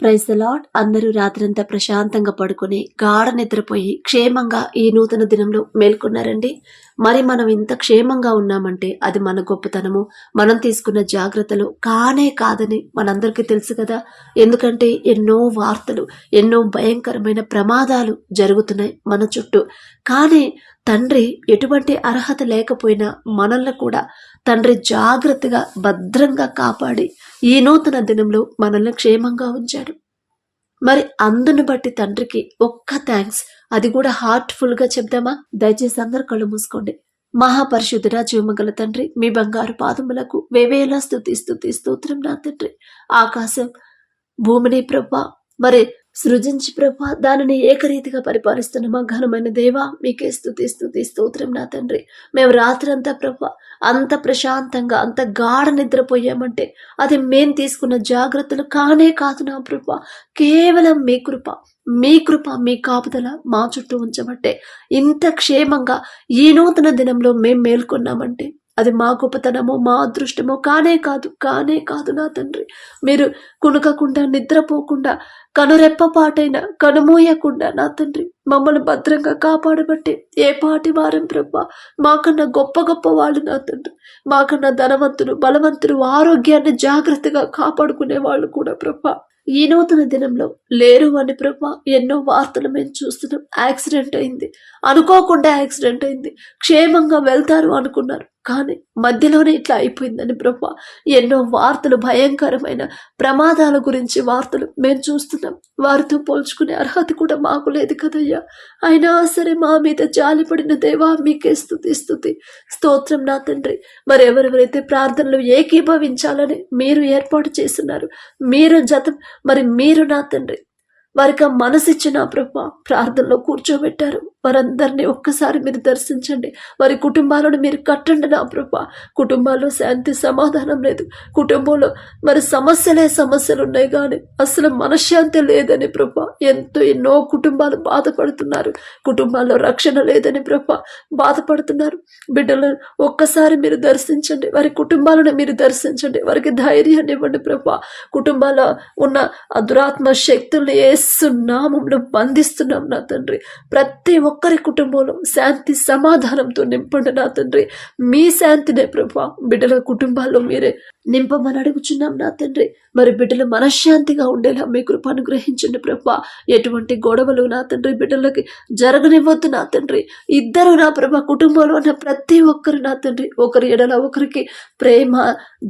Praise the lord అందరూ రాత్రంతా ప్రశాంతంగా పడుకొని గాఢ నిద్రపోయి క్షేమంగా ఈ నూతన దినంలో మేల్కొన్నారండి. మరి మనం ఇంత క్షేమంగా ఉన్నామంటే అది మన గొప్పతనము. మనం తీసుకున్న జాగ్రత్తలు కానే కాదని మనందరికీ తెలుసు కదా. ఎందుకంటే ఎన్నో వార్తలు ఎన్నో భయంకరమైన ప్రమాదాలు జరుగుతున్నాయి మన చుట్టూ. కానీ తండ్రి ఎటువంటి అర్హత లేకపోయినా మనల్ని కూడా తండ్రి జాగ్రత్తగా భద్రంగా కాపాడి ఈ నూతన దినంలో మనల్ని క్షేమంగా ఉంచాడు. మరి అందును బట్టి తండ్రికి ఒక్క థ్యాంక్స్ అది కూడా హార్ట్ఫుల్గా చెప్దామా? దయచేసి అందరు కళ్ళు మూసుకోండి. మహాపరిశుద్ధుడ జీవమగల తండ్రి మీ బంగారు పాదములకు వేవేలా స్థుతి స్థుతి స్తోత్రం నా తండ్రి. ఆకాశం భూమిని ప్రభా మరి సృజించి ప్రభ దానిని ఏకరీతిగా పరిపాలిస్తున్న మా ఘనమైన దేవా మీకే స్థుతి స్థుతి స్తోత్రం నా తండ్రి. మేము రాత్రంతా ప్రభ అంత ప్రశాంతంగా అంత గాఢ నిద్రపోయామంటే అది మేము తీసుకున్న జాగ్రత్తలు కానే కాదు నా ప్రభ. కేవలం మీ కృప మీ కృప మీ కాపుదల మా చుట్టూ ఉంచబట్టే ఇంత క్షేమంగా ఈ నూతన దినంలో మేము మేల్కొన్నామంటే అది మా గొప్పతనము మా అదృష్టము కానే కాదు కానే కాదు నా తండ్రి. మీరు కునుకకుండా నిద్రపోకుండా కనురెప్పపాటైన కనుమూయకుండా నా తండ్రి మమ్మల్ని భద్రంగా కాపాడబట్టి ఏ పాటి వారం బ్రహ్మ మాకన్నా గొప్ప గొప్ప వాళ్ళు నా తండ్రి. మాకన్నా ధనవంతులు బలవంతులు ఆరోగ్యాన్ని జాగ్రత్తగా కాపాడుకునే వాళ్ళు కూడా ప్రభా. ఈ నూతన దినంలో లేరు అని ప్రభా ఎన్నో వార్తలు మేము చూస్తున్నాం. యాక్సిడెంట్ అయింది. అనుకోకుండా యాక్సిడెంట్ అయింది. క్షేమంగా వెళ్తారు అనుకున్నారు. కానీ మధ్యలోనే ఇట్లా అయిపోయిందని ప్రభా. ఎన్నో వార్తలు భయంకరమైన ప్రమాదాల గురించి వార్తలు మేము చూస్తున్నాం. వారితో పోల్చుకునే అర్హత కూడా మాకు లేదు కదయ్యా. అయినా సరే మా మీద జాలిపడిన దేవా మీకే స్థుతి స్థుతి. స్తోత్రం నా తండ్రి. మరెవరెవరైతే ప్రార్థనలు ఏకీభవించాలని మీరు ఏర్పాటు చేస్తున్నారు మీరు జత మరి మీరు నా తండ్రి. వారికి ఆ మనసిచ్చిన ప్రభా ప్రార్థనలో కూర్చోబెట్టారు. వారందరినీ ఒక్కసారి మీరు దర్శించండి. వారి కుటుంబాలను మీరు కట్టండి నా ప్రభా. కుటుంబాల్లో శాంతి సమాధానం లేదు. కుటుంబంలో మరి సమస్యలే సమస్యలు ఉన్నాయి కానీ అసలు మనశ్శాంతి లేదని ప్రభా. ఎంతో ఎన్నో కుటుంబాలు బాధపడుతున్నారు. కుటుంబాల్లో రక్షణ లేదని ప్రభా బాధపడుతున్నారు. బిడ్డలను ఒక్కసారి మీరు దర్శించండి. వారి కుటుంబాలను మీరు దర్శించండి. వారికి ధైర్యాన్ని ఇవ్వండి ప్రభా. కుటుంబాల్లో ఉన్న ఆ దురాత్మ శక్తుల్ని ఎస్సు నామంలో బంధిస్తున్నాం నా తండ్రి. ప్రతి ఒక్కరి కుటుంబంలో శాంతి సమాధానంతో నింపండి నా తండ్రి. మీ శాంతినే ప్రభా బిడ్డల కుటుంబాల్లో మీరే నింపమని అడుగుచున్నాం నా తండ్రి. మరి బిడ్డలు మనశ్శాంతిగా ఉండేలా మీ కృప అనుగ్రహించండి ప్రభా. ఎటువంటి గొడవలు నా తండ్రి బిడ్డలకి జరగనివ్వద్దు నా తండ్రి. ఇద్దరు నా ప్రభా కుటుంబంలో ఉన్న ప్రతి ఒక్కరు నా తండ్రి. ఒకరి ఎడల ఒకరికి ప్రేమ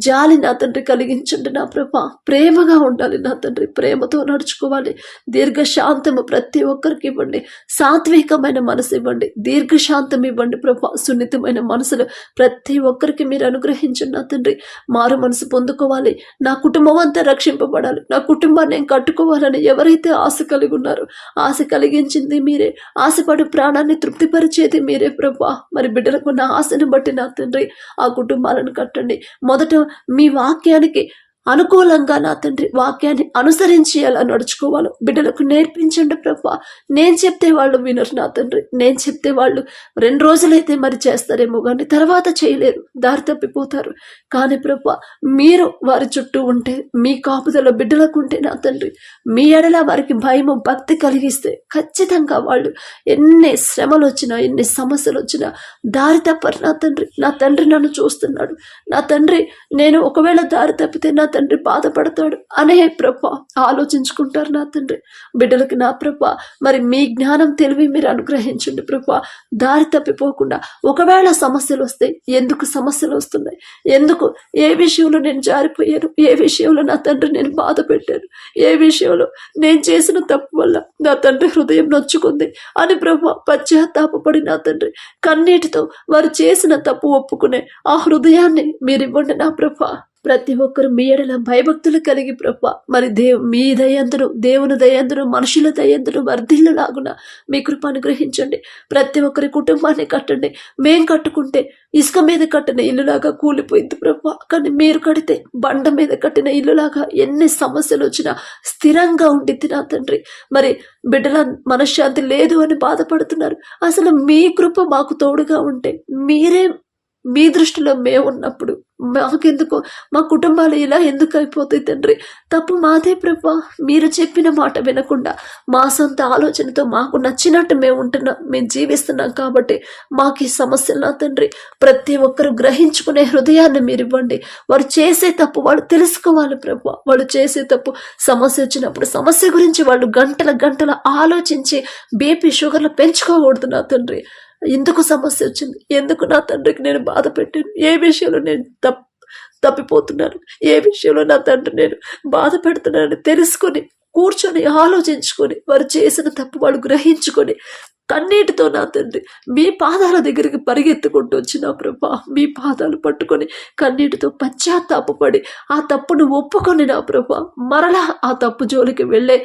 జాలి నా తండ్రి కలిగించండి నా ప్రభా. ప్రేమగా ఉండాలి నా తండ్రి. ప్రేమతో నడుచుకోవాలి. దీర్ఘశాంతము ప్రతి ఒక్కరికి ఇవ్వండి. సాత్వికమైన మనసు ఇవ్వండి. దీర్ఘశాంతం ఇవ్వండి ప్రభా. సున్నితమైన మనసులు ప్రతి ఒక్కరికి మీరు అనుగ్రహించండి నా తండ్రి. మారు మనసు పొందుకోవాలి. నా కుటుంబం అంతా రక్షింపబడాలి. నా కుటుంబాన్ని నేను కట్టుకోవాలని ఎవరైతే ఆశ కలిగి ఉన్నారో ఆశ కలిగించింది మీరే. ఆశపడు ప్రాణాన్ని తృప్తిపరిచేది మీరే ప్రభా. మరి బిడ్డలకు నా ఆశను బట్టి నా తండ్రి ఆ కుటుంబాలను కట్టండి. మొదట మీ వాక్యానికి అనుకూలంగా నా తండ్రి వాక్యాన్ని అనుసరించి ఎలా నడుచుకోవాలో బిడ్డలకు నేర్పించండి ప్రభా. నేను చెప్తే వాళ్ళు వినరు నా తండ్రి. నేను చెప్తే వాళ్ళు రెండు రోజులైతే మరి చేస్తారేమో కానీ తర్వాత చేయలేరు. దారి తప్పిపోతారు. కానీ ప్రభా మీరు వారి చుట్టూ ఉంటే మీ కాపుదల బిడ్డలకు ఉంటే నా తండ్రి మీ ఎడల వారికి భయము భక్తి కలిగిస్తే ఖచ్చితంగా వాళ్ళు ఎన్ని శ్రమలు వచ్చినా ఎన్ని సమస్యలు వచ్చినా దారి తప్పరు నా తండ్రి. నా తండ్రి నన్ను చూస్తున్నాడు. నా తండ్రి నేను ఒకవేళ దారి తప్పితే నా తండ్రి బాధపడతాడు. అనే ప్రభ ఆలోచించుకుంటారు నా తండ్రి. బిడ్డలకి నా ప్రభ మరి మీ జ్ఞానం తెలివి మీరు అనుగ్రహించండి ప్రభ. దారి తప్పిపోకుండా ఒకవేళ సమస్యలు వస్తాయి ఎందుకు సమస్యలు వస్తున్నాయి? ఎందుకు? ఏ విషయంలో నేను జారిపోయాను? ఏ విషయంలో నా తండ్రి నేను బాధ పెట్టాను? ఏ విషయంలో నేను చేసిన తప్పు వల్ల నా తండ్రి హృదయం నొచ్చుకుంది? అని ప్రభ పశ్చాత్తాపడి నా తండ్రి కన్నీటితో వారు చేసిన తప్పు ఒప్పుకునే ఆ హృదయాన్ని మీరు ఇవ్వండి నా ప్రభ. ప్రతి ఒక్కరు మీ ఎడల భయభక్తులు కలిగి ప్రభ. మరి దేవు మీ దయంతుడు దేవుని దయంతుడు మనుషుల దయంతును వర్ధిల్లు లాగున మీ కృప అనుగ్రహించండి. ప్రతి ఒక్కరి కుటుంబాన్ని కట్టండి. మేం కట్టుకుంటే ఇసుక మీద కట్టిన ఇల్లులాగా కూలిపోయింది ప్రభా. కానీ మీరు కడితే బండ మీద కట్టిన ఇల్లులాగా ఎన్ని సమస్యలు వచ్చినా స్థిరంగా ఉండిద్ది నా తండ్రి. మరి బిడ్డల మనశ్శాంతి లేదు అని బాధపడుతున్నారు. అసలు మీ కృప మాకు తోడుగా ఉంటే మీరే మీ దృష్టిలో మేము ఉన్నప్పుడు మాకెందుకు మా కుటుంబాలు ఇలా ఎందుకు అయిపోతాయి తండ్రి? తప్పు మాదే ప్రభా. మీరు చెప్పిన మాట వినకుండా మా సొంత ఆలోచనతో మాకు నచ్చినట్టు మేము ఉంటున్నాం మేము జీవిస్తున్నాం కాబట్టి మాకు ఈ సమస్యలు నా తండ్రి. ప్రతి ఒక్కరు గ్రహించుకునే హృదయాన్ని మీరు ఇవ్వండి. వారు చేసే తప్పు వాళ్ళు తెలుసుకోవాలి ప్రభా. వాళ్ళు చేసే తప్పు సమస్య వచ్చినప్పుడు సమస్య గురించి వాళ్ళు గంటల గంటల ఆలోచించి బీపీ షుగర్లు పెంచుకోకూడదు నా తండ్రి. ఎందుకు సమస్య వచ్చింది? ఎందుకు నా తండ్రికి నేను బాధ పెట్టాను? ఏ విషయంలో నేను తప్ తప్పిపోతున్నాను? ఏ విషయంలో నా తండ్రి నేను బాధ పెడుతున్నానని తెలుసుకొని కూర్చొని ఆలోచించుకొని వారు చేసిన తప్పు వాళ్ళు గ్రహించుకొని కన్నీటితో నా తండ్రి మీ పాదాల దగ్గరికి పరిగెత్తుకుంటూ వచ్చిన ప్రభా మీ పాదాలు పట్టుకొని కన్నీటితో పశ్చాత్తాపడి ఆ తప్పును ఒప్పుకొని నా ప్రభా మరలా ఆ తప్పు జోలికి వెళ్ళే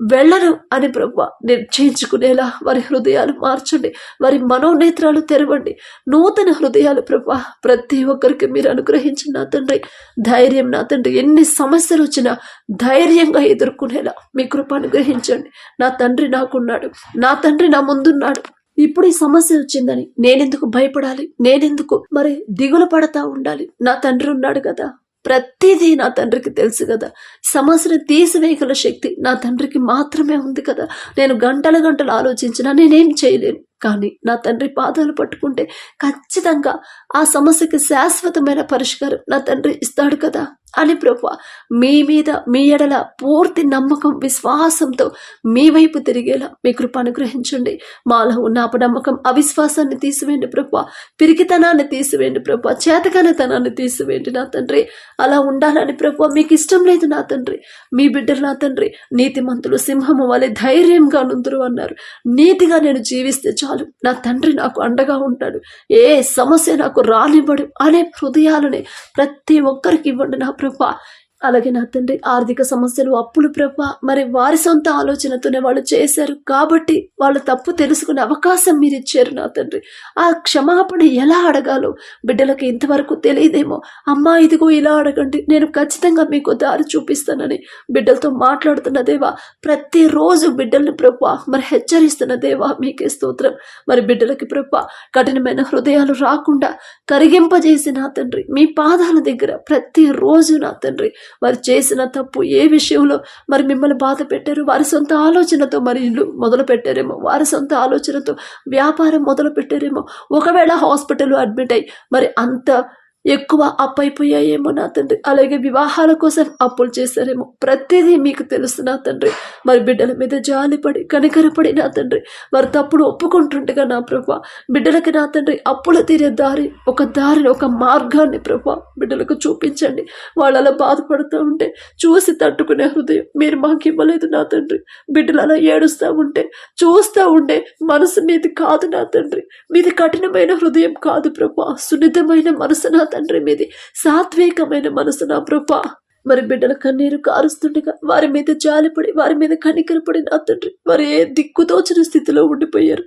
వెళ్ళను అని ప్రభా నిర్చయించుకునేలా వారి హృదయాలు మార్చండి. వారి మనోనేత్రాలు తెరవండి. నూతన హృదయాలు ప్రభా ప్రతి ఒక్కరికి మీరు అనుగ్రహించిన నా తండ్రి ధైర్యం నా తండ్రి ఎన్ని సమస్యలు వచ్చినా ధైర్యంగా ఎదుర్కొనేలా మీ కృప అనుగ్రహించండి. నా తండ్రి నాకున్నాడు నా తండ్రి నా ముందున్నాడు. ఇప్పుడు ఈ సమస్య వచ్చిందని నేనెందుకు భయపడాలి? నేనెందుకు మరి దిగులు పడతా ఉండాలి? నా తండ్రి ఉన్నాడు కదా ప్రతిదీ నా తండ్రికి తెలుసు కదా. సమస్యను తీసివేయగల శక్తి నా తండ్రికి మాత్రమే ఉంది కదా. నేను గంటల గంటలు ఆలోచించినా నేనేం చేయలేను. కానీ నా తండ్రి పాదాలు పట్టుకుంటే ఖచ్చితంగా ఆ సమస్యకి శాశ్వతమైన పరిష్కారం నా తండ్రి ఇస్తాడు కదా అని ప్రభు మీ మీద మీ ఎడల పూర్తి నమ్మకం విశ్వాసంతో మీ వైపు తిరిగేలా మీ కృప అనుగ్రహించండి. మాలో ఉన్న అపనమ్మకం అవిశ్వాసాన్ని తీసివేయండి ప్రభు పిరికితనాన్ని తీసివేయండి ప్రభు చేతకానితనాన్ని తీసివేయండి నా తండ్రి. అలా ఉండాలని ప్రభు మీకు ఇష్టం లేదు నా తండ్రి. మీ బిడ్డలు నా తండ్రి నీతిమంతులు సింహము వలె ధైర్యంగా నుందురు అన్నారు. నీతిగా నేను జీవిస్తే చాలు. నా తండ్రి నాకు అండగా ఉంటాడు. ఏ సమస్య నాకు రానివ్వడు. అనే హృదయాలని ప్రతి ఒక్కరికి ఇవ్వండి నా ప్రభా. అలాగే నా తండ్రి ఆర్థిక సమస్యలు అప్పులు ప్రభా మరి వారి సొంత ఆలోచనతోనే వాళ్ళు చేశారు. కాబట్టి వాళ్ళు తప్పు తెలుసుకునే అవకాశం మీరు ఇచ్చారు నా తండ్రి. ఆ క్షమాపణ ఎలా అడగాలో బిడ్డలకు ఇంతవరకు తెలియదేమో. అమ్మా ఇదిగో ఇలా అడగండి. నేను ఖచ్చితంగా మీకు దారి చూపిస్తానని బిడ్డలతో మాట్లాడుతున్న దేవా ప్రతిరోజు బిడ్డల్ని ప్రభా మరి హెచ్చరిస్తున్న దేవా మీకే స్తోత్రం. మరి బిడ్డలకి ప్రభా కఠినమైన హృదయాలు రాకుండా కరిగింపజేసి నా తండ్రి మీ పాదాల దగ్గర ప్రతిరోజు నా తండ్రి వారు చేసిన తప్పు ఏ విషయంలో మరి మిమ్మల్ని బాధ పెట్టారు? వారి సొంత ఆలోచనతో మరి ఇల్లు మొదలు పెట్టారేమో? వారి సొంత ఆలోచనతో వ్యాపారం మొదలు పెట్టారేమో? ఒకవేళ హాస్పిటల్ అడ్మిట్ అయ్యి మరి అంత ఎక్కువ అప్పైపోయాయేమో నా తండ్రి. అలాగే వివాహాల కోసం అప్పులు చేశారేమో. ప్రతిదీ మీకు తెలుసు నా తండ్రి. మరి బిడ్డల మీద జాలిపడి కనికరపడి నా తండ్రి. వారు తప్పుడు ఒప్పుకుంటుండగా నా ప్రభా బిడ్డలకి నా తండ్రి అప్పులు తీరే దారి ఒక దారిని ఒక మార్గాన్ని ప్రభా బిడ్డలకు చూపించండి. వాళ్ళు అలా బాధపడుతూ ఉంటే చూసి తట్టుకునే హృదయం మీరు మాకు ఇవ్వలేదు నా తండ్రి. బిడ్డలు అలా ఏడుస్తూ ఉంటే చూస్తూ ఉండే మనసు మీది కాదు నా తండ్రి. మీది కఠినమైన హృదయం కాదు ప్రభా. సున్నితమైన మనసు నా తండ్రి మీది. సాత్వికమైన మనసు నా ప్రభా. మరి బిడ్డల కన్నీరు కారుస్తుండగా వారి మీద జాలిపడి వారి మీద కనికరపడి నా తండ్రి వారు ఏ దిక్కుతోచిన స్థితిలో ఉండిపోయారు.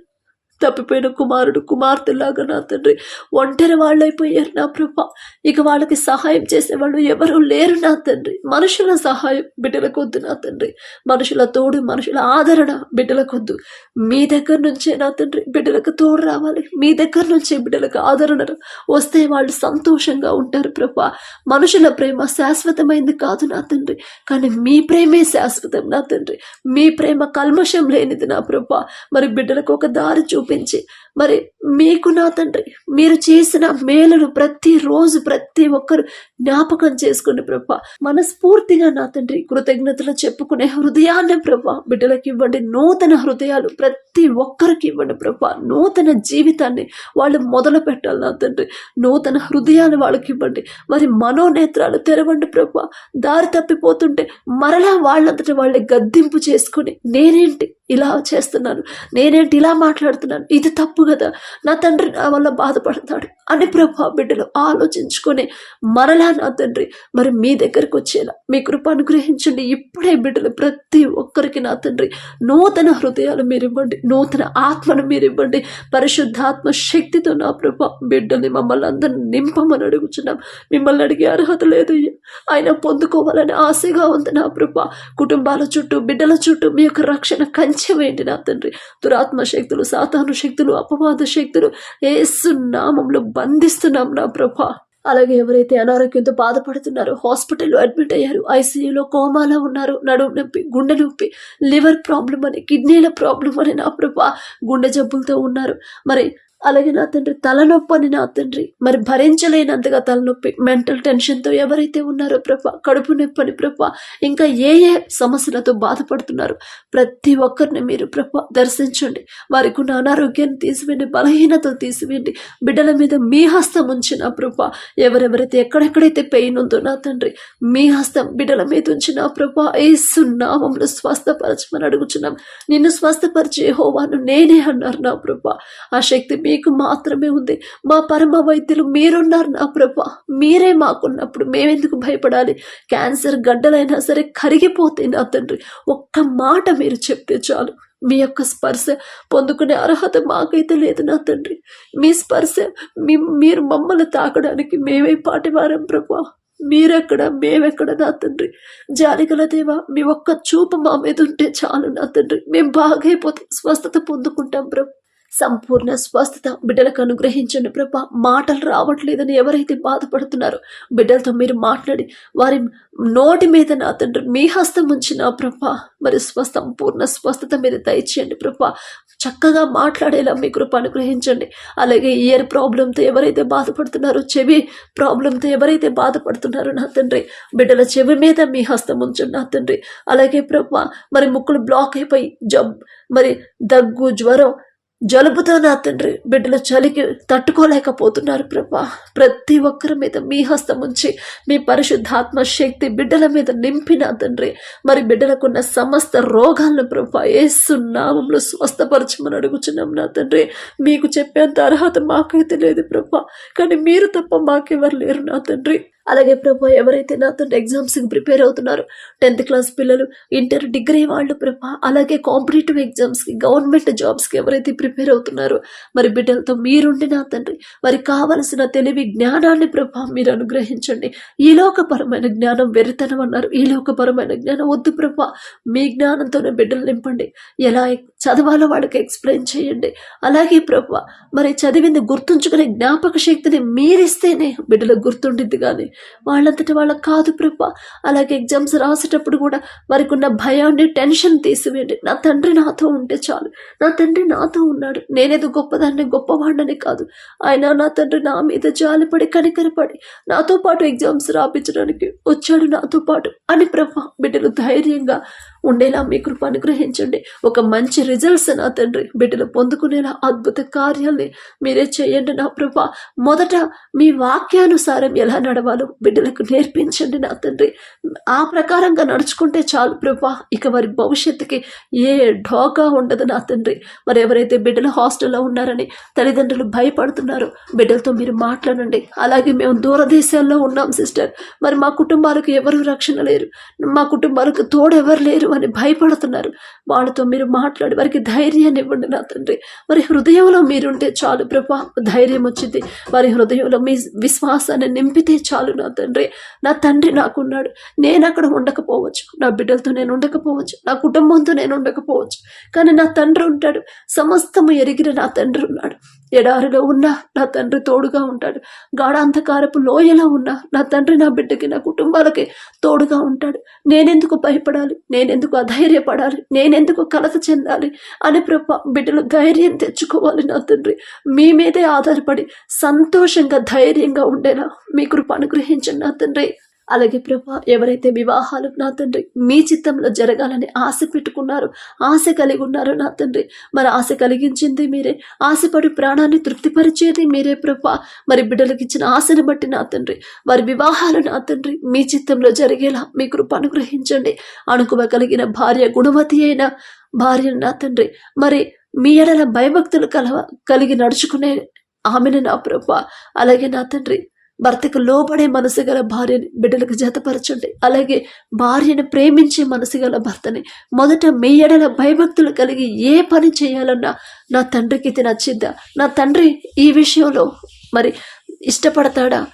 తప్పిపోయిన కుమారుడు కుమార్తెలాగా నా తండ్రి ఒంటరి వాళ్ళైపోయారు నా ప్రభ. ఇక వాళ్ళకి సహాయం చేసే వాళ్ళు ఎవరూ లేరు నా తండ్రి. మనుషుల సహాయం బిడ్డలకొద్దు నా తండ్రి. మనుషుల తోడు మనుషుల ఆదరణ బిడ్డలకొద్దు. మీ దగ్గర నుంచే నా తండ్రి బిడ్డలకు తోడు రావాలి. మీ దగ్గర నుంచే బిడ్డలకు ఆదరణ వస్తే వాళ్ళు సంతోషంగా ఉంటారు ప్రభా. మనుషుల ప్రేమ శాశ్వతమైంది కాదు నా తండ్రి. కానీ మీ ప్రేమే శాశ్వతం నా తండ్రి. మీ ప్రేమ కల్మషం లేనిది నా ప్రభా. మరి బిడ్డలకు ఒక దారి నడిపించి మరి మీకు నా తండ్రి మీరు చేసిన మేలును ప్రతిరోజు ప్రతి ఒక్కరు జ్ఞాపకం చేసుకోండి ప్రభా మనస్ఫూర్తిగా నా తండ్రి కృతజ్ఞతలు చెప్పుకునే హృదయాన్ని ప్రభా బిడ్డలకు ఇవ్వండి నూతన హృదయాలు ప్రతి ఒక్కరికి ఇవ్వండి ప్రభా నూతన జీవితాన్ని వాళ్ళు మొదలు పెట్టాలి నా తండ్రి నూతన హృదయాలు వాళ్ళకి ఇవ్వండి వారి మనోనేత్రాలు తెరవండి ప్రభా దారి తప్పిపోతుంటే మరలా వాళ్ళంతటి వాళ్ళే గద్దింపు చేసుకుని నేనేంటి ఇలా చేస్తున్నాను. నేనేంటి ఇలా మాట్లాడుతున్నాను? ఇది తప్పు కదా. నా తండ్రి నా వల్ల బాధపడతాడు అని ప్రభా బిడ్డలు ఆలోచించుకొని మరలా నా తండ్రి మరి మీ దగ్గరకు వచ్చేలా. మీ కృప అనుగ్రహించండి. ఇప్పుడే బిడ్డలు ప్రతి ఒక్కరికి నా తండ్రి. నూతన హృదయాలు మీరు ఇవ్వండి నూతన ఆత్మను మీరు ఇవ్వండి పరిశుద్ధాత్మ శక్తితో నా ప్రభా బిడ్డల్ని మమ్మల్ని అందరిని నింపమని అడుగుచున్నాం. మిమ్మల్ని అడిగే అర్హత లేదయ్యా. ఆయన పొందుకోవాలని ఆశగా ఉంది నా ప్రభా కుటుంబాల చుట్టూ బిడ్డల చుట్టూ మీ యొక్క రక్షణ కంచె వేయండి నా తండ్రి? దురాత్మ శక్తులు సాతాను శక్తులు అపవాద శక్తులు ఏసు నామంలో బంధిస్తున్నాం నా ప్రభా. అలాగే ఎవరైతే అనారోగ్యంతో బాధపడుతున్నారో హాస్పిటల్లో అడ్మిట్ అయ్యారు ఐసీయూలో కోమాలో ఉన్నారు నడుము నొప్పి గుండె నొప్పి లివర్ ప్రాబ్లం అని కిడ్నీల ప్రాబ్లం అని నా ప్రభా గుండె జబ్బులతో ఉన్నారు. మరి అలాగే నా తండ్రి తలనొప్పి అని నా తండ్రి. మరి భరించలేనంతగా తలనొప్పి మెంటల్ టెన్షన్తో ఎవరైతే ఉన్నారో ప్రభ కడుపు నొప్పి అని ప్రభా ఇంకా ఏ ఏ సమస్యలతో బాధపడుతున్నారు ప్రతి ఒక్కరిని మీరు ప్రభ దర్శించండి. వారికి ఉన్న అనారోగ్యాన్ని తీసివేయండి బలహీనత తీసివేయండి. బిడ్డల మీద మీ హస్తం ఉంచిన ప్రభా ఎవరెవరైతే ఎక్కడెక్కడైతే పెయిన్ ఉందో నా తండ్రి మీ హస్తం బిడ్డల మీద ఉంచిన ప్రభా ఏసు నామంలో స్వస్థపరచమని అడుగుచున్నాం. నిన్ను స్వస్థపరిచే హోవాను నేనే అన్నారు నా ప్రభా. ఆ శక్తి మీ మీకు మాత్రమే ఉంది. మా పరమ వైద్యులు మీరున్నారు నా ప్రభా. మీరే మాకున్నప్పుడు మేమెందుకు భయపడాలి? క్యాన్సర్ గడ్డలైనా సరే కరిగిపోతే నా తండ్రి. ఒక్క మాట మీరు చెప్తే చాలు. మీ యొక్క స్పర్శ పొందుకునే అర్హత మాకైతే లేదు నా తండ్రి. మీ స్పర్శ మీ మీరు మమ్మల్ని తాకడానికి మేమే పాటివారం ప్రభా. మీరెక్కడ మేమెక్కడ నా తండ్రి? జాలిగల దేవా మీ ఒక్క చూపు మా మీద ఉంటే చాలు నా తండ్రి. మేము బాగైపోతే స్వస్థత పొందుకుంటాం ప్రభు. సంపూర్ణ స్వస్థత బిడ్డలకు అనుగ్రహించండి ప్రభా. మాటలు రావట్లేదని ఎవరైతే బాధపడుతున్నారో బిడ్డలతో మీరు మాట్లాడి వారి నోటి మీద నా తండ్రి మీ హస్తం ఉంచిన ప్రభా. మరి స్వ సంపూర్ణ స్వస్థత మీరు దయచేయండి ప్రభా. చక్కగా మాట్లాడేలా మీ కృప అనుగ్రహించండి. అలాగే ఇయర్ ప్రాబ్లంతో ఎవరైతే బాధపడుతున్నారో చెవి ప్రాబ్లంతో ఎవరైతే బాధపడుతున్నారో నా తండ్రి బిడ్డల చెవి మీద మీ హస్తం ఉంచండి నా తండ్రి. అలాగే ప్రభా మరి ముక్కులు బ్లాక్ అయిపోయి జబ్ మరి దగ్గు జ్వరం జలుబుతో నా తండ్రి బిడ్డల చలికి తట్టుకోలేకపోతున్నారు ప్రభా. ప్రతి ఒక్కరి మీద మీ హస్తం ఉంచి మీ పరిశుద్ధాత్మ శక్తి బిడ్డల మీద నింపిన తండ్రి. మరి బిడ్డలకున్న సమస్త రోగాలను ప్రభా ఏసు నామంలో స్వస్థపరచమని అడుగుచున్నాం నా తండ్రి. మీకు చెప్పేంత అర్హత మాకైతే లేదు ప్రభా. కానీ మీరు తప్ప మాకెవరు లేరు నా తండ్రి. అలాగే ప్రభా ఎవరైతే నాతో ఎగ్జామ్స్కి ప్రిపేర్ అవుతున్నారో టెన్త్ క్లాస్ పిల్లలు ఇంటర్ డిగ్రీ వాళ్ళు ప్రభా అలాగే కాంపిటేటివ్ ఎగ్జామ్స్కి గవర్నమెంట్ జాబ్స్కి ఎవరైతే ప్రిపేర్ అవుతున్నారో మరి బిడ్డలతో మీరుండి నా తండ్రి వారికి కావలసిన తెలివి జ్ఞానాన్ని ప్రభా మీరు అనుగ్రహించండి. ఈ లోకపరమైన జ్ఞానం వెరితనం అన్నారు. ఈ లోకపరమైన జ్ఞానం వద్దు ప్రభా. మీ జ్ఞానంతోనే బిడ్డలు నింపండి. ఎలా చదవాలో వాళ్ళకి ఎక్స్ప్లెయిన్ చేయండి. అలాగే ప్రభా మరి చదివింది గుర్తుంచుకునే జ్ఞాపక శక్తిని మీరిస్తేనే బిడ్డలకు గుర్తుండిద్ది కానీ వాళ్ళంతటా వాళ్ళకి కాదు ప్రభా. అలాగే ఎగ్జామ్స్ రాసేటప్పుడు కూడా వారికి ఉన్న భయాన్ని టెన్షన్ తీసివేయండి. నా తండ్రి నాతో ఉంటే చాలు. నా తండ్రి నాతో ఉన్నాడు. నేనేదో గొప్పదాన్ని గొప్పవాడిని కాదు. ఆయన నా తండ్రి నా మీద జాలిపడి కనికరపడి నాతో పాటు ఎగ్జామ్స్ రాపించడానికి వచ్చాడు నాతో పాటు అని ప్రభా. బిడ్డలు ధైర్యంగా ఉండేలా మీ కృప అనుగ్రహించండి. ఒక మంచి రిజల్ట్స్ నా తండ్రి. బిడ్డలు పొందుకునేలా అద్భుత కార్యాల్ని మీరే చేయండి నా ప్రభ. మొదట మీ వాక్యానుసారం ఎలా నడవాలో బిడ్డలకు నేర్పించండి నా తండ్రి. ఆ ప్రకారంగా నడుచుకుంటే చాలు ప్రభా. ఇక వారి భవిష్యత్తుకి ఏ ఢోకా ఉండదు నా తండ్రి. మరి ఎవరైతే బిడ్డలు హాస్టల్లో ఉన్నారని తల్లిదండ్రులు భయపడుతున్నారో బిడ్డలతో మీరు మాట్లాడండి. అలాగే మేము దూరదేశాల్లో ఉన్నాం సిస్టర్ మరి మా కుటుంబాలకు ఎవరు రక్షణ లేరు? మా కుటుంబాలకు తోడు ఎవరు లేరు? అని భయపడుతున్నారు. వాళ్ళతో మీరు మాట్లాడి వారికి ధైర్యాన్ని ఇవ్వండి నా తండ్రి. వారి హృదయంలో మీరుంటే చాలు ప్రభా. ధైర్యం వచ్చింది. వారి హృదయంలో మీ విశ్వాసాన్ని నింపితే చాలు నా తండ్రి. నా తండ్రి నాకున్నాడు. నేను అక్కడ ఉండకపోవచ్చు. నా బిడ్డలతో నేను ఉండకపోవచ్చు. నా కుటుంబంతో నేను ఉండకపోవచ్చు. కానీ నా తండ్రి ఉంటాడు. సమస్తము ఎరిగిన నా తండ్రి ఉన్నాడు. ఎడారిలో ఉన్న నా తండ్రి తోడుగా ఉంటాడు. గాఢాంధకారపు లోయలో ఉన్న నా తండ్రి నా బిడ్డకి నా కుటుంబాలకి తోడుగా ఉంటాడు. నేనెందుకు భయపడాలి? నేనెందుకు అధైర్యపడాలి? నేనెందుకు కలత చెందాలి? అని ప్రభ బిడ్డలు ధైర్యం తెచ్చుకోవాలి నా తండ్రి. మీ మీదే ఆధారపడి సంతోషంగా ధైర్యంగా ఉండేలా మీ కృప అనుగ్రహించండి నా తండ్రి. అలాగే ప్రభా ఎవరైతే వివాహాలు నా తండ్రి మీ చిత్తంలో జరగాలని ఆశ పెట్టుకున్నారు ఆశ కలిగి ఉన్నారు నా తండ్రి మరి ఆశ కలిగించింది మీరే ఆశపడి ప్రాణాన్ని తృప్తిపరిచేది మీరే ప్రభా మరి బిడ్డలకు ఇచ్చిన ఆశను బట్టి నా తండ్రి వారి వివాహాలు నా తండ్రి మీ చిత్తంలో జరిగేలా మీ కృప అనుగ్రహించండి. అణుకువ కలిగిన భార్య గుణవతి అయిన భార్య నా తండ్రి మరి మీ ఎడల భయభక్తులు కలవ కలిగి నడుచుకునే ఆమెను నా ప్రభా అలాగే నా తండ్రి భర్తకు లోబడే మనసు గల భార్యని బిడ్డలకు జతపరచండి. అలాగే భార్యను ప్రేమించే మనసు గల భర్తని మొదట మీ ఎడల భయభక్తులు కలిగి ఏ పని చేయాలన్నా నా తండ్రికి ఇది నచ్చిద్దా నా తండ్రి ఈ విషయంలో మరి ఇష్టపడతాడా?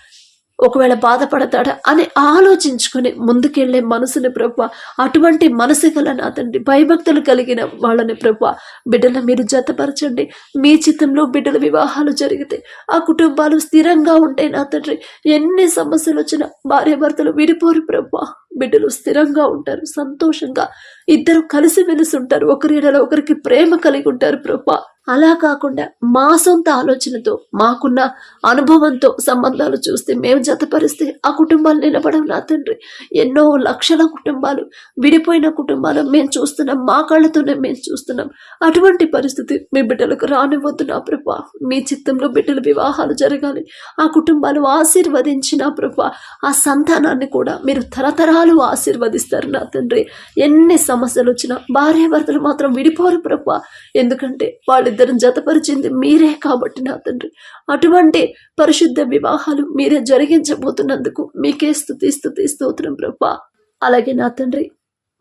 ఒకవేళ బాధపడతాడా అని ఆలోచించుకొని ముందుకెళ్ళే మనసుని ప్రభు అటువంటి మనసు గల నా తండ్రి భయభక్తులు కలిగిన వాళ్ళని ప్రభు బిడ్డలు మీరు జతపరచండి. మీ చిత్తంలో బిడ్డల వివాహాలు జరిగితే ఆ కుటుంబాలు స్థిరంగా ఉంటాయి నా తండ్రి ఎన్ని సమస్యలు వచ్చినా భార్య భర్తలు విడిపోరు ప్రభు. బిడ్డలు స్థిరంగా ఉంటారు సంతోషంగా ఇద్దరు కలిసి మెలిసి ఉంటారు. ఒకరి ఒకరికి ప్రేమ కలిగి ఉంటారు ప్రభా. అలా కాకుండా మా సొంత ఆలోచనతో మాకున్న అనుభవంతో సంబంధాలు చూస్తే మేము జతపరిస్తే ఆ కుటుంబాలు నిలబడవు నా తండ్రి. ఎన్నో లక్షల కుటుంబాలు విడిపోయిన కుటుంబాలు మేము చూస్తున్నాం మా కళ్ళతోనే మేము చూస్తున్నాం. అటువంటి పరిస్థితి మీ బిడ్డలకు రానివ్వద్దు నా ప్రభా. మీ చిత్తంలో బిడ్డల వివాహాలు జరగాలి. ఆ కుటుంబాలు ఆశీర్వదించిన ప్రభా. ఆ సంతానాన్ని కూడా మీరు తరతరాలు ఆశీర్వదిస్తారు నా తండ్రి. ఎన్ని సమస్యలు వచ్చినా భార్యాభర్తలు మాత్రం విడిపోరు ప్రభా. ఎందుకంటే వాళ్ళిద్దరిని జతపరిచింది మీరే కాబట్టి నా తండ్రి. అటువంటి పరిశుద్ధ వివాహాలు మీరే జరిగించబోతున్నందుకు మీకే స్థుతి స్థుతి స్తోత్రం ప్రభా. అలాగే నా తండ్రి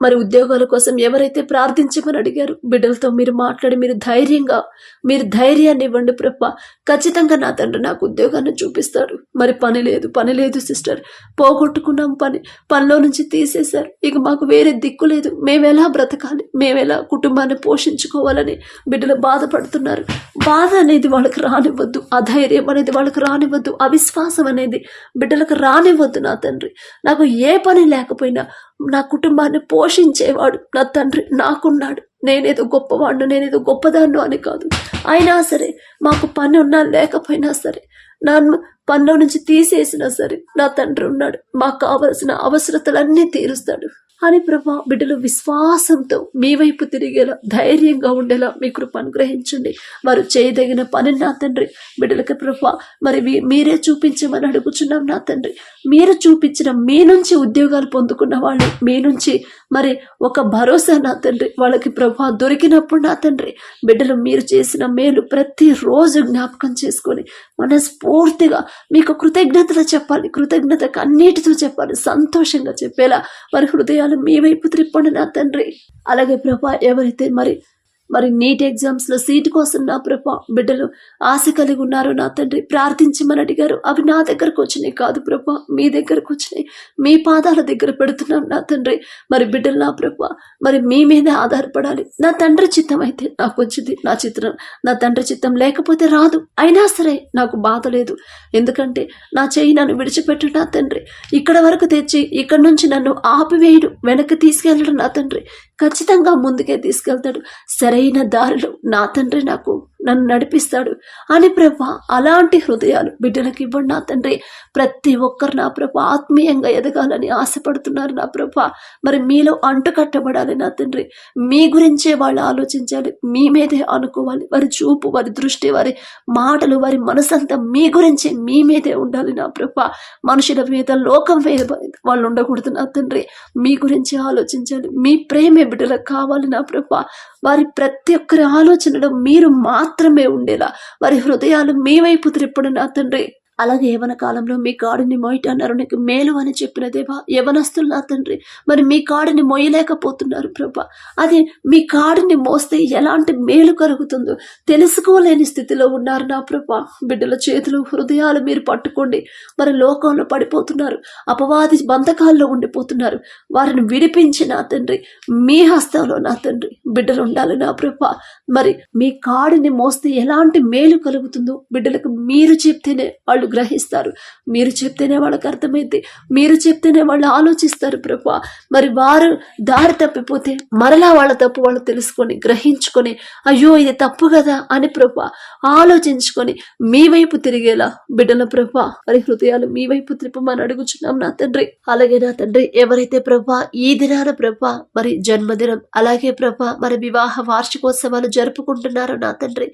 మరి ఉద్యోగాల కోసం ఎవరైతే ప్రార్థించమని అడిగారు బిడ్డలతో మీరు మాట్లాడి మీరు ధైర్యంగా మీరు ధైర్యాన్ని ఇవ్వండి ప్రభ. ఖచ్చితంగా నా తండ్రి నాకు ఉద్యోగాన్ని చూపిస్తాడు. మరి పని లేదు పని లేదు సిస్టర్. పోగొట్టుకున్నాం పని పనిలో నుంచి తీసేశారు. ఇక మాకు వేరే దిక్కు లేదు. మేమెలా బ్రతకాలి? మేమెలా కుటుంబాన్ని పోషించుకోవాలని బిడ్డలు బాధపడుతున్నారు. బాధ అనేది వాళ్ళకి రానివ్వద్దు. అధైర్యం అనేది వాళ్ళకి రానివ్వద్దు. అవిశ్వాసం అనేది బిడ్డలకు రానివ్వద్దు నా తండ్రి. నాకు ఏ పని లేకపోయినా నా కుటుంబాన్ని పోషించేవాడు నా తండ్రి నాకున్నాడు. నేనేదో గొప్పవాడు నేనేదో గొప్పదాన్ను అని కాదు. అయినా సరే మాకు పని ఉన్నా లేకపోయినా సరే నన్ను పనిలో నుంచి తీసేసినా సరే నా తండ్రి ఉన్నాడు. మాకు కావలసిన అవసరతలన్నీ తీరుస్తాడు. అని ప్రభా బిడ్డలు విశ్వాసంతో మీ వైపు తిరిగేలా ధైర్యంగా ఉండేలా మీ కృప అనుగ్రహించండి. వారు చేయదగిన పని నా తండ్రి. బిడ్డలకి ప్రభా మరి మీరే చూపించమని అడుగుచున్నాం నా తండ్రి. మీరు చూపించిన మీ నుంచి ఉద్యోగాలు పొందుకున్న వాళ్ళు మీ నుంచి మరి ఒక భరోసా నా తండ్రి. వాళ్ళకి ప్రభా దొరికినప్పుడు నా తండ్రి. బిడ్డలు మీరు చేసిన మేలు ప్రతిరోజు జ్ఞాపకం చేసుకొని మనస్ఫూర్తిగా మీకు కృతజ్ఞతలు చెప్పాలి. కృతజ్ఞత అన్నిటితో చెప్పాలి. సంతోషంగా చెప్పేలా వారి హృదయాలు మీ వైపు త్రిప్పండి నా తండ్రి. అలాగే ప్రభా ఎవరైతే మరి మరి నీట్ ఎగ్జామ్స్లో సీట్ కోసం నా ప్రభా బిడ్డలు ఆశ కలిగి ఉన్నారు నా తండ్రి ప్రార్థించమని అడిగారు. అవి నా దగ్గరకు వచ్చినాయి కాదు ప్రభా మీ దగ్గరకు వచ్చినాయి. మీ పాదాల దగ్గర పెడుతున్నాం నా తండ్రి. మరి బిడ్డలు నా ప్రభా మరి మీ మీదే ఆధారపడాలి. నా తండ్రి చిత్తం అయితే నాకు వచ్చింది. నా చిత్రం నా తండ్రి చిత్తం లేకపోతే రాదు. అయినా సరే నాకు బాధ లేదు. ఎందుకంటే నా చేయి నన్ను విడిచిపెట్టు నా తండ్రి. ఇక్కడ వరకు తెచ్చి ఇక్కడ నుంచి నన్ను ఆపివేయడు వెనక్కి తీసుకెళ్ళడు నా తండ్రి. ఖచ్చితంగా ముందుకే తీసుకెళ్తాడు. సరే సరైన దారిలో నా తండ్రి నాకు నన్ను నడిపిస్తాడు. అని ప్రభ అలాంటి హృదయాలు బిడ్డలకు ఇవ్వండి నా తండ్రి. ప్రతి ఒక్కరు నా ప్రభ ఆత్మీయంగా ఎదగాలని ఆశపడుతున్నారు నా ప్రభ. మరి మీలో అంటుకట్టబడాలి నా తండ్రి. మీ గురించే వాళ్ళు ఆలోచించాలి. మీ మీదే అనుకోవాలి వారి చూపు వారి దృష్టి వారి మాటలు వారి మనసంతా మీ గురించి మీ మీదే ఉండాలి నా ప్రభ. మనుషుల మీద లోకం మీద వాళ్ళు ఉండకూడదు నా తండ్రి. మీ గురించి ఆలోచించాలి. మీ ప్రేమే బిడ్డలకు కావాలి నా ప్రభ. వారి ప్రతి ఒక్కరి ఆలోచనలో మీరు మా మాత్రమే ఉండేలా వారి హృదయాలు మీ వైపు త్రిప్పుడు నా తండ్రి అలాగే యవన కాలంలో మీ కాడిని మోయటన్నారు. నీకు మేలు అని చెప్పిన దేవా యవనస్తులు నా తండ్రి. మరి మీ కాడిని మొయ్యలేకపోతున్నారు ప్రభా. అది మీ కాడిని మోస్తే ఎలాంటి మేలు కలుగుతుందో తెలుసుకోలేని స్థితిలో ఉన్నారు నా ప్రభా. బిడ్డల చేతులు హృదయాలు మీరు పట్టుకోండి. మరి లోకంలో పడిపోతున్నారు. అపవాది బంధకాల్లో ఉండిపోతున్నారు. వారిని విడిపించి నా తండ్రి. మీ హస్తంలో నా తండ్రి. బిడ్డలు ఉండాలి నా ప్రభా. మరి మీ కాడిని మోస్తే ఎలాంటి మేలు కలుగుతుందో బిడ్డలకు మీరు చెప్తేనే వాళ్ళు గ్రహిస్తారు. మీరు చెప్తేనే వాళ్ళకి అర్థమైతే మీరు చెప్తేనే వాళ్ళు ఆలోచిస్తారు ప్రభా. మరి వారు దారి తప్పిపోతే మరలా వాళ్ళ తప్పు వాళ్ళు తెలుసుకొని గ్రహించుకొని అయ్యో ఇది తప్పు కదా అని ప్రభా ఆలోచించుకొని మీ వైపు తిరిగేలా బిడ్డల ప్రభా మరి హృదయాలు మీ వైపు త్రిపమని అడుగుచున్నాం నా తండ్రి. అలాగే నా తండ్రి ఎవరైతే ప్రభా ఈ దినాన ప్రభా మరి జన్మదినం అలాగే ప్రభా మరి వివాహ వార్షికోత్సవాలు జరుపుకుంటున్నారో నా తండ్రి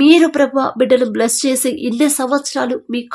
మీరు ప్రభా బిడ్డను బ్లెస్ చేసి ఇన్ని సంవత్సరాలు మీ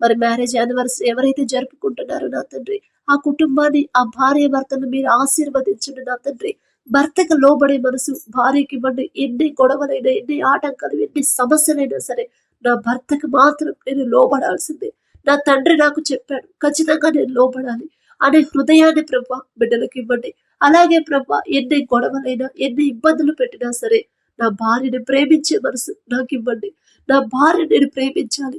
మరి మ్యారేజ్ యానివర్సరీ ఎవరైతే జరుపుకుంటున్నారో నా తండ్రి ఆ కుటుంబాన్ని ఆ భార్య భర్తను మీరు ఆశీర్వదించండి నా తండ్రి. భర్తకు లోబడే మనసు భార్యకి ఇవ్వండి. ఎన్ని గొడవలైనా ఎన్ని ఆటంకాలు ఎన్ని సమస్యలైనా సరే నా భర్తకు మాత్రం నేను లోబడాల్సిందే. నా తండ్రి నాకు చెప్పాడు ఖచ్చితంగా నేను లోబడాలి. అనే హృదయాన్ని ప్రభా బిడ్డలకు ఇవ్వండి. అలాగే ప్రభ ఎన్ని గొడవలైనా ఎన్ని ఇబ్బందులు పెట్టినా సరే నా భార్యని ప్రేమించే మనసు నాకు ఇవ్వండి. నా భార్య నేను ప్రేమించాలి.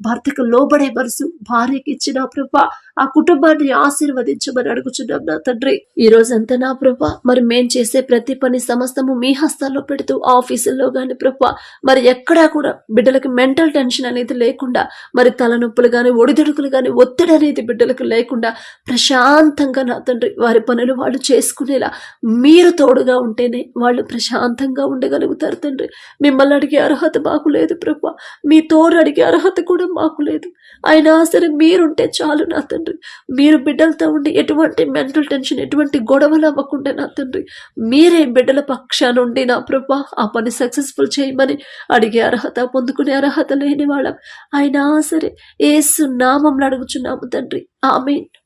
భర్తకు లోబడే మనసు భార్యకి ఇచ్చిన ప్రభా ఆ కుటుంబాన్ని ఆశీర్వదించమని అడుగుచున్నాం నా తండ్రి. ఈ రోజంతా నా ప్రభ మరి మేం చేసే ప్రతి పని సమస్తము మీ హస్తాల్లో పెడుతూ ఆఫీసుల్లో గాని ప్రభ మరి ఎక్కడా కూడా బిడ్డలకి మెంటల్ టెన్షన్ అనేది లేకుండా మరి తలనొప్పులు గాని ఒడిదుడుకులు గాని ఒత్తిడి అనేది బిడ్డలకు లేకుండా ప్రశాంతంగా నా తండ్రి వారి పనులు వాళ్ళు చేసుకునేలా మీరు తోడుగా ఉంటేనే వాళ్ళు ప్రశాంతంగా ఉండగలుగుతారు తండ్రి. మిమ్మల్ని అడిగే అర్హత మాకు లేదు ప్రభా. మీ తోడు అడిగే అర్హత కూడా మాకు లేదు. అయినా సరే మీరుంటే చాలు నా తండ్రి. మీరు బిడ్డలతో ఉండి ఎటువంటి మెంటల్ టెన్షన్ ఎటువంటి గొడవలు అవ్వకుండా నా తండ్రి. మీరే బిడ్డల పక్షాన ఉండి నా ప్రభా ఆ పని సక్సెస్ఫుల్ చేయమని అడిగే అర్హత పొందుకునే అర్హత లేని వాళ్ళం. అయినా సరే ఏసు నామంలో అడుగుచున్నాము తండ్రి. ఆమెన్.